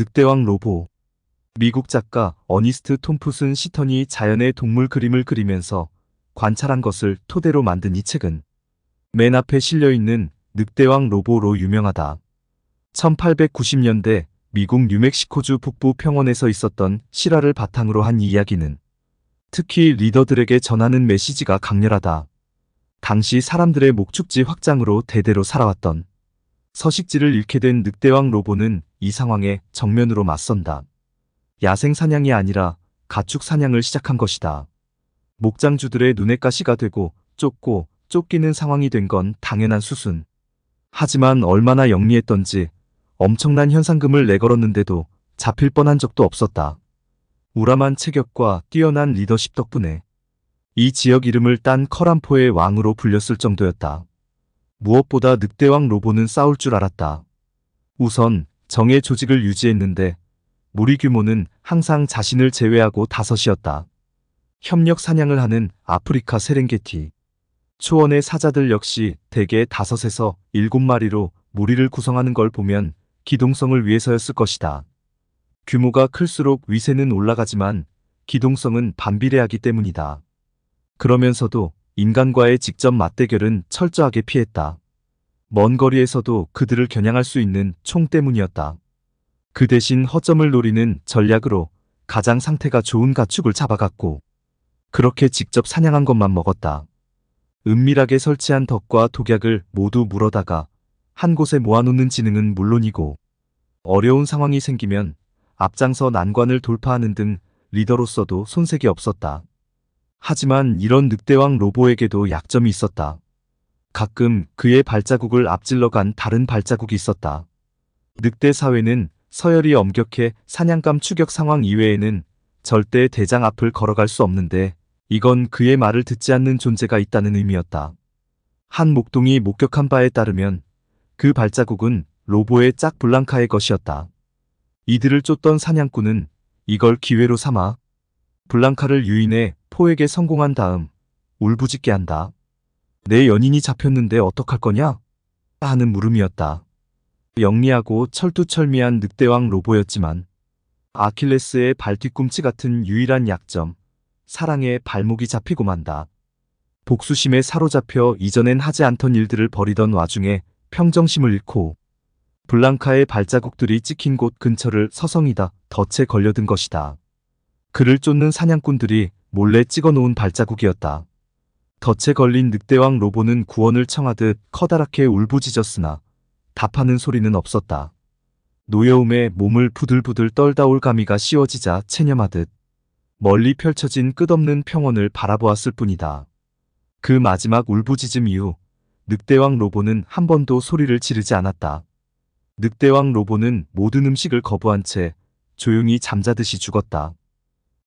늑대왕 로보. 미국 작가 어니스트 톰푸슨 시턴이 자연의 동물 그림을 그리면서 관찰한 것을 토대로 만든 이 책은 맨 앞에 실려 있는 늑대왕 로보로 유명하다. 1890년대 미국 뉴멕시코주 북부 평원에서 있었던 실화를 바탕으로 한 이야기는 특히 리더들에게 전하는 메시지가 강렬하다. 당시 사람들의 목축지 확장으로 대대로 살아왔던 서식지를 잃게 된 늑대왕 로보는 이 상황에 정면으로 맞선다. 야생 사냥이 아니라 가축 사냥을 시작한 것이다. 목장주들의 눈에 가시가 되고 쫓고 쫓기는 상황이 된 건 당연한 수순. 하지만 얼마나 영리했던지 엄청난 현상금을 내걸었는데도 잡힐 뻔한 적도 없었다. 우람한 체격과 뛰어난 리더십 덕분에 이 지역 이름을 딴 커란포의 왕으로 불렸을 정도였다. 무엇보다 늑대왕 로보는 싸울 줄 알았다. 우선 정의 조직을 유지했는데 무리 규모는 항상 자신을 제외하고 다섯이었다. 협력 사냥을 하는 아프리카 세렝게티. 초원의 사자들 역시 대개 다섯에서 일곱 마리로 무리를 구성하는 걸 보면 기동성을 위해서였을 것이다. 규모가 클수록 위세는 올라가지만 기동성은 반비례하기 때문이다. 그러면서도 인간과의 직접 맞대결은 철저하게 피했다. 먼 거리에서도 그들을 겨냥할 수 있는 총 때문이었다. 그 대신 허점을 노리는 전략으로 가장 상태가 좋은 가축을 잡아갔고 그렇게 직접 사냥한 것만 먹었다. 은밀하게 설치한 덕과 독약을 모두 물어다가 한 곳에 모아놓는 지능은 물론이고 어려운 상황이 생기면 앞장서 난관을 돌파하는 등 리더로서도 손색이 없었다. 하지만 이런 늑대왕 로보에게도 약점이 있었다. 가끔 그의 발자국을 앞질러 간 다른 발자국이 있었다. 늑대 사회는 서열이 엄격해 사냥감 추격 상황 이외에는 절대 대장 앞을 걸어갈 수 없는데 이건 그의 말을 듣지 않는 존재가 있다는 의미였다. 한 목동이 목격한 바에 따르면 그 발자국은 로보의 짝 블랑카의 것이었다. 이들을 쫓던 사냥꾼은 이걸 기회로 삼아 블랑카를 유인해 포에게 성공한 다음 울부짖게 한다. 내 연인이 잡혔는데 어떡할 거냐? 하는 물음이었다. 영리하고 철두철미한 늑대왕 로보였지만 아킬레스의 발뒤꿈치 같은 유일한 약점, 사랑에 발목이 잡히고 만다. 복수심에 사로잡혀 이전엔 하지 않던 일들을 벌이던 와중에 평정심을 잃고 블랑카의 발자국들이 찍힌 곳 근처를 서성이다 덫에 걸려든 것이다. 그를 쫓는 사냥꾼들이 몰래 찍어놓은 발자국이었다. 덫에 걸린 늑대왕 로보는 구원을 청하듯 커다랗게 울부짖었으나 답하는 소리는 없었다. 노여움에 몸을 부들부들 떨다 올 가미가 씌워지자 체념하듯 멀리 펼쳐진 끝없는 평원을 바라보았을 뿐이다. 그 마지막 울부짖음 이후 늑대왕 로보는 한 번도 소리를 지르지 않았다. 늑대왕 로보는 모든 음식을 거부한 채 조용히 잠자듯이 죽었다.